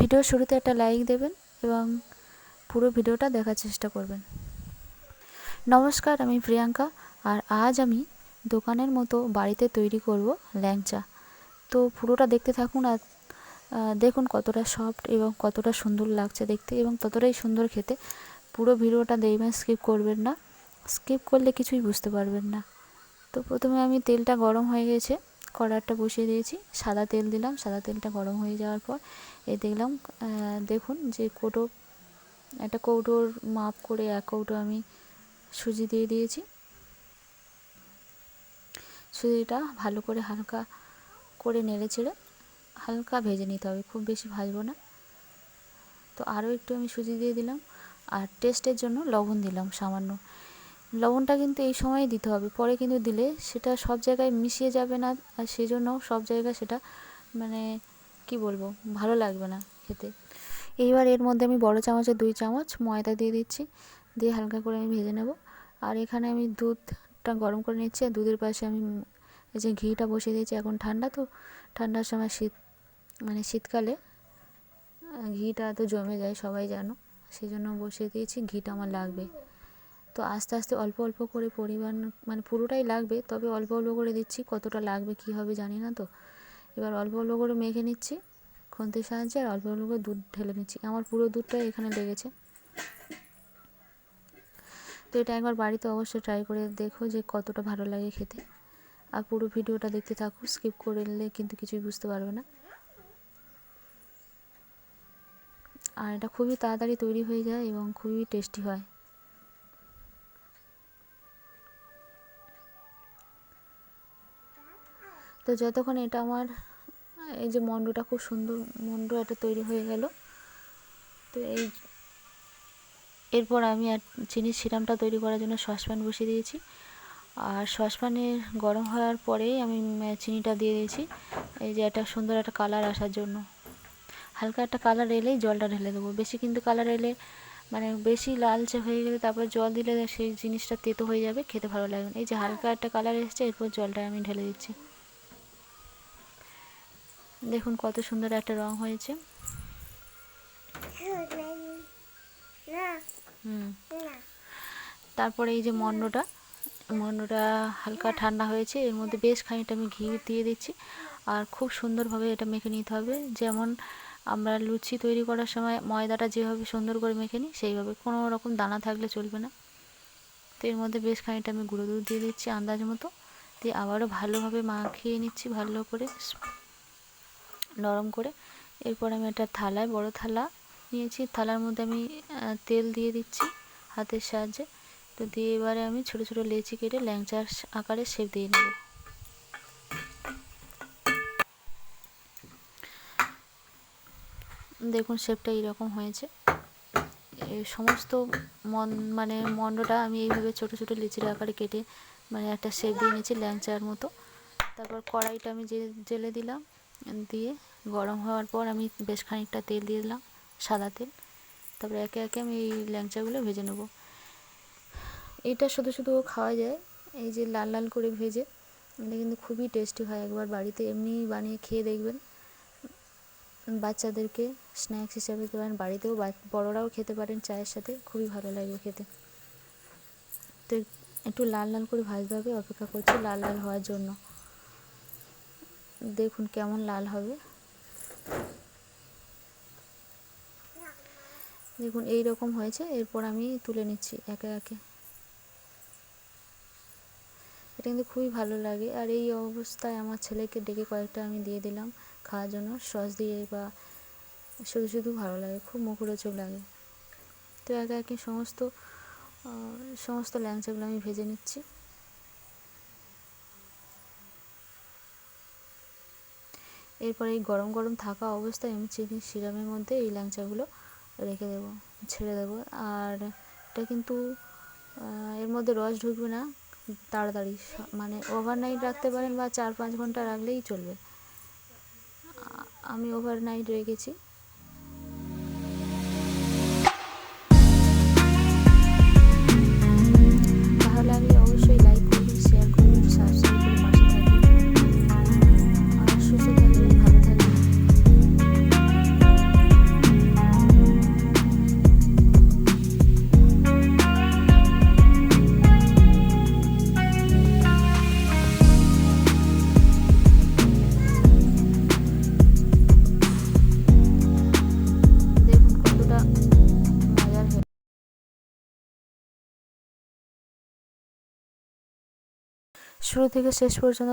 Video শুরুতে একটা like দেবেন এবং পুরো ভিডিওটা দেখার চেষ্টা করবেন। নমস্কার, আমি প্রিয়াঙ্কা আর আজ আমি দোকানের মতো বাড়িতে তৈরি করব ল্যাংচা। তো পুরোটা দেখতে থাকুন আর দেখুন কতটা সফট এবং কতটা সুন্দর লাগছে দেখতে এবং ততটাই সুন্দর খেতে। পুরো ভিডিওটা দেখবেন স্কিপ করবেন না। স্কিপ করলে কিছুই বুঝতে পারবেন না। তো প্রথমে আমি তেলটা গরম হয়ে গেছে। কড়াটা বসিয়ে দিয়েছি। সাদা তেল দিলাম। সাদা তেলটা গরম হয়ে যাওয়ার পর এ দেখলাম দেখুন যে কৌটো, একটা কৌটোর মাপ করে এক কৌটো আমি সুজি দিয়ে দিয়েছি। সুজিটা ভালো করে হালকা করে নেড়ে চেড়ে হালকা ভেজে নিতে হবে, খুব বেশি ভাজবো না। তো আরও একটু আমি সুজি দিয়ে দিলাম। আর টেস্টের জন্য লবণ দিলাম সামান্য। লবণটা কিন্তু এই সময় দিতে হবে। পরে কিন্তু দিলে সেটা সব জায়গায় মিশিয়ে যাবে না আর সেই জন্য সব জায়গায় সেটা মানে কি বলব, ভালো লাগবে না খেতে। এইবার এর মধ্যে আমি বড় চামচের দুই চামচ ময়দা দিয়ে দিচ্ছি, দিয়ে হালকা করে আমি ভেজে নেব। আর এখানে আমি দুধটা গরম করে নিচ্ছি, আর দুধের পাশে আমি এই যে ঘিটা বসিয়ে দিয়েছি এখন ঠান্ডা তো, ঠান্ডার সময় শীত মানে শীতকালে ঘিটা তো জমে যায়, সবাই জানো। সেই জন্য বসিয়ে দিয়েছি, ঘিটা আমার লাগবে। তো আস্তে আস্তে অল্প অল্প করে পরিমাণ মানে পুরোটাই লাগবে, তবে অল্প অল্প করে দিচ্ছি, কতটা লাগবে কী হবে জানি না তো। এবার অল্প অল্প করে মেখে নিচ্ছি খুন্তির সাহায্যে, আর অল্প অল্প করে দুধ ঢেলে নিচ্ছি। আমার পুরো দুধটাই এখানে লেগেছে। তো এটা একবার বাড়িতে অবশ্যই ট্রাই করে দেখো যে কতটা ভালো লাগে খেতে। আর পুরো ভিডিওটা দেখতে থাকো স্কিপ করলে কিন্তু কিছুই বুঝতে পারবে না। আর এটা খুবই তাড়াতাড়ি তৈরি হয়ে যায় এবং খুবই টেস্টি হয়। তো যতক্ষণ এটা আমার, এই যে মন্ডটা খুব সুন্দর মন্ড একটা তৈরি হয়ে গেল, তো এই এরপর আমি আর চিনির সিরামটা তৈরি করার জন্য সসপ্যান বসিয়ে দিয়েছি। আর সসপ্যানে গরম হওয়ার পরেই আমি চিনিটা দিয়ে দিয়েছি। এই যে একটা সুন্দর একটা কালার আসার জন্য। হালকা একটা কালার এলেই জলটা ঢেলে দেবো। বেশি কিন্তু কালার এলে মানে বেশি লালচে হয়ে গেলে তারপর জল দিলে সেই জিনিসটা তেতো হয়ে যাবে, খেতে ভালো লাগবে এই যে হালকা একটা কালার এসেছে, এরপর জলটা আমি ঢেলে দিচ্ছি। দেখুন কত সুন্দর একটা রং হয়েছে। তারপরে এই যে মন্ডটা মন্ডটা হালকা ঠান্ডা হয়েছে, এর মধ্যে বেশ খানিকটা আমি ঘি দিয়ে দিচ্ছি। আর খুব সুন্দরভাবে এটা মেখে নিতে হবে। যেমন আমরা লুচি তৈরি করার সময় ময়দাটা যেভাবে সুন্দর করে মেখে নিই, সেইভাবে কোনো রকম দানা থাকলে চলবে না। তো এর মধ্যে বেশ খানিকটা আমি গুঁড়ো দুধ দিয়ে দিচ্ছি আন্দাজ মতো। দিয়ে আবারও ভালোভাবে মাখিয়ে নিচ্ছি ভালো করে। নরম করে। এরপর আমি একটা থালায়, বড় থালা নিয়েছি। থালার মধ্যে আমি তেল দিয়ে দিচ্ছি হাতের সাহায্যে। তো দিয়ে এবারে আমি ছোট ছোট লেচি কেটে ল্যাংচার আকারে শেপ দিয়ে নেব। দেখুন শেপটা এইরকম হয়েছে। সমস্ত মন মানে মন্ডটা আমি এইভাবে ছোট ছোট লিচির আকারে কেটে মানে একটা শেপ দিয়ে নিয়েছি ল্যাংচার মতো। তারপর কড়াইটা আমি জেলে দিলাম। দিয়ে গরম হওয়ার পর আমি বেশ খানিকটা তেল দিয়ে দিলাম, সাদা তেল। তারপরে একে একে আমি এই ল্যাংচাগুলো ভেজে নেব। এইটা শুধু শুধু খাওয়া যায়, এই যে লাল লাল করে ভেজে, এটা কিন্তু খুবই টেস্টি হয় একবার বাড়িতে। এমনি বানিয়ে খেয়ে দেখবেন, বাচ্চাদেরকে স্ন্যাক্স হিসাবে দিতে পারেন বাড়িতেও বড়রাও খেতে পারেন চায়ের সাথে, খুবই ভালো লাগে খেতে। তো একটু লাল লাল করে ভাজতে হবে, অপেক্ষা করছি লাল লাল হওয়ার জন্য। দেখুন কেমন লাল হবে। দেখুন এই রকম হয়েছে, এরপর আমি তুলে নিচ্ছি একে একে। এটা কিন্তু খুবই ভালো লাগে। আর এই অবস্থায় আমার ছেলেকে ডেকে কয়েকটা আমি দিয়ে দিলাম খাওয়ার জন্য। সস দিয়ে বা শুধু শুধু ভালো লাগে, খুব মুখরোচক লাগে। তো একে একে সমস্ত সমস্ত ল্যাংচাগুলো আমি ভেজে নিচ্ছি। এরপর এই গরম গরম থাকা অবস্থায় আমি চিনি, সিরামের মধ্যে এই ল্যাংচাগুলো রেখে দেবো, ছেড়ে দেবো। আর এটা কিন্তু এর মধ্যে রস ঢুকবে না, তাড়াতাড়ি মানে ওভারনাইট রাখতে পারেন বা চার পাঁচ ঘণ্টা রাখলেই চলবে। আমি ওভারনাইট রেখেছি। শুরু থেকে শেষ পর্যন্ত